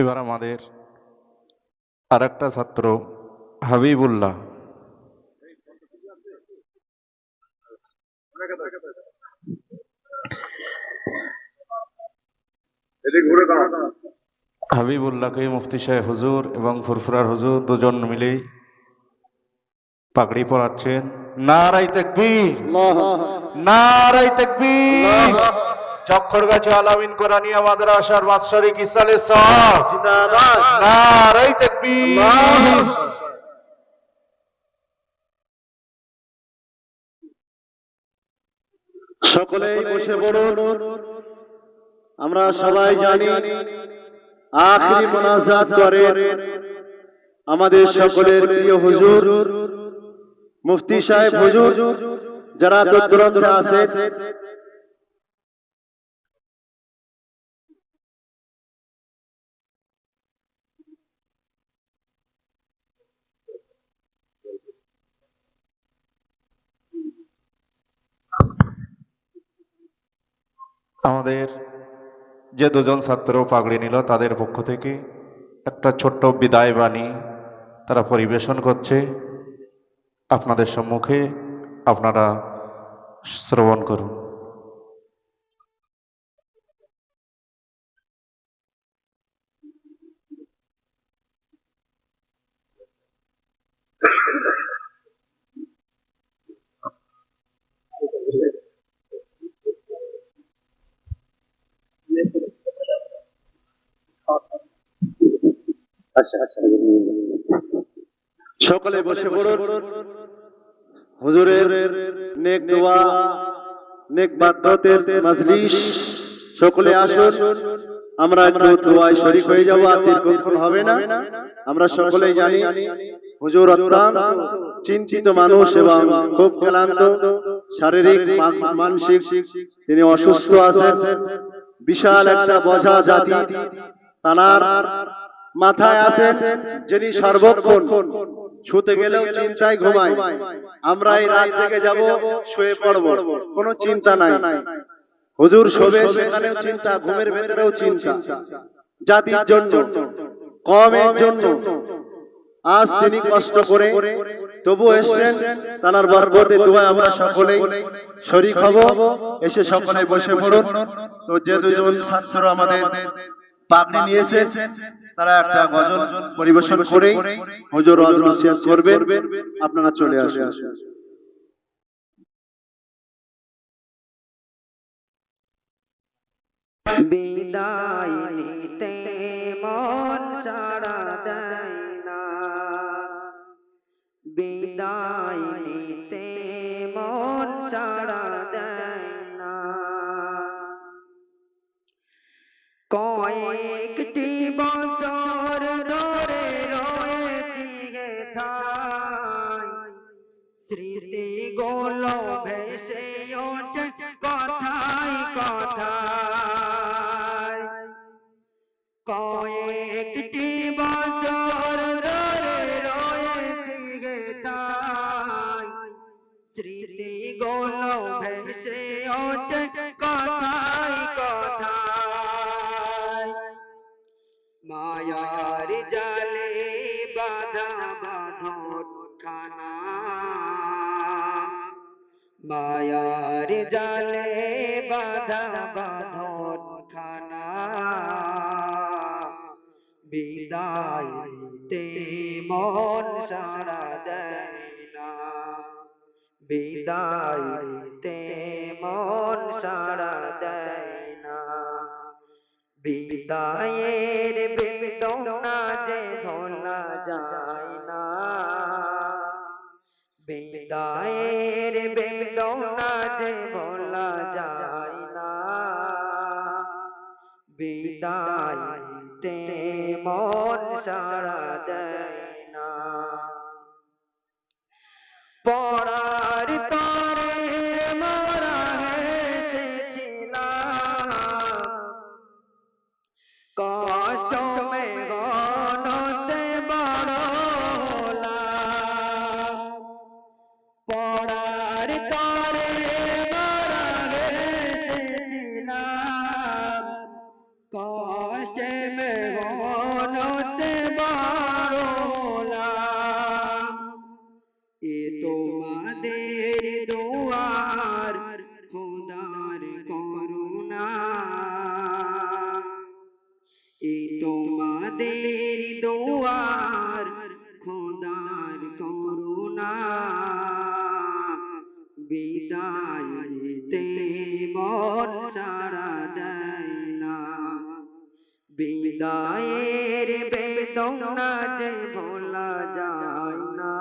এবার আমাদের আর একটা ছাত্র হাবিবুল্লাহ। হাবিবুল্লাহকে মুফতি সাহেব হুজুর এবং ফুরফুরার হুজুর দুজন মিলেই পাগড়ি পরাচ্ছেন। নারাই তেকবীর। নারাই তেকবীর। আলামিন কোরআনিয়া মাদ্রাসার বাৎসরিক ইসালে সব নারাই তেকবীর। সকলেই বসে পড়ুন। আমরা সবাই জানি আখরি মোনাজাত করে আমাদের সকলের প্রিয় হুজুর মুফতি সাহেব হুজুর যারা দূর আছে। আমাদের যে দুজন ছাত্র পাগড়ি নিল তাদের পক্ষ থেকে একটা ছোট্ট বিদায় বাণী তারা পরিবেশন করছে। আপনাদের সম্মুখে আপনারা শ্রবণ করুন। আচ্ছা আচ্ছা। সকলে বসে পড়ুন। হুজুরের নেক দোয়া, নেক বাদ্যতের মাজলিস, সকলে আসুন, আমরা একটু দোয়ায় শরীক হয়ে যাব, আর দীর্ঘক্ষণ হবে না। আমরা সকলেই জানি, হুজুর অত্যন্ত চিন্তিত মানুষ এবং খুব ক্লান্ত, শারীরিক মানসিক, তিনি অসুস্থ আছেন। বিশাল একটা বোঝা জাতি, তানার মাথায় আছে যিনি সর্বক্ষণ শুতে গেলেও চিন্তায় ঘুমায় আমরা এই রাত থেকে যাব শুয়ে পড়ব। কোনো চিন্তা নাই। হুজুর শোবে সেখানেও চিন্তা ঘুমের ভেতরেও চিন্তা। জাতির জন্য কমের জন্য। আজ তিনি কষ্ট করে তবু এসছেন তানার বরকতে দোয়া আমরা সকলেই শরিক হব। এসে সকলে বসে পড়ুন। তো যে দুজন ছাত্র আমাদের পাগড়ি নিয়েছে, তারা একটা গজল পরিবেশন করে হুজুর অজর শেষ করবে আপনারা চলে আসুন। বিদায়। কয়েকটি বছর ধরে রয়েছি গে ঠাই স্মৃতি গোলো ভেসে ওঠে কথাই কথাই কয়েকটি বছর ধরে রয়েছি গে ঠাই স্মৃতি গোলো ভেসে ওঠে মায়ার জালে বাধা বাঁধন খানা। বিদায় তে মন সারা দেয় না। বিদায় তে মন সারা দেয় না। বিদায়ের বিদায়ের বেদনা যে ভোলা যায় বিদায়ের বেদনা যে ভোলা যায় না।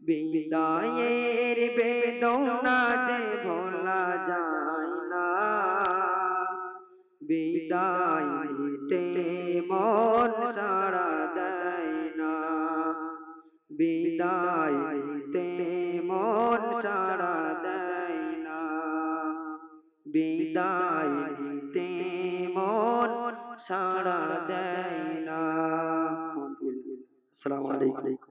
বিদায়ের বেদনা যে ভোলা যায় না। বিদায় নিতে মন সাড়া দেয় না। বিদায় সাড়া দেয় না। আসসালামু আলাইকুম।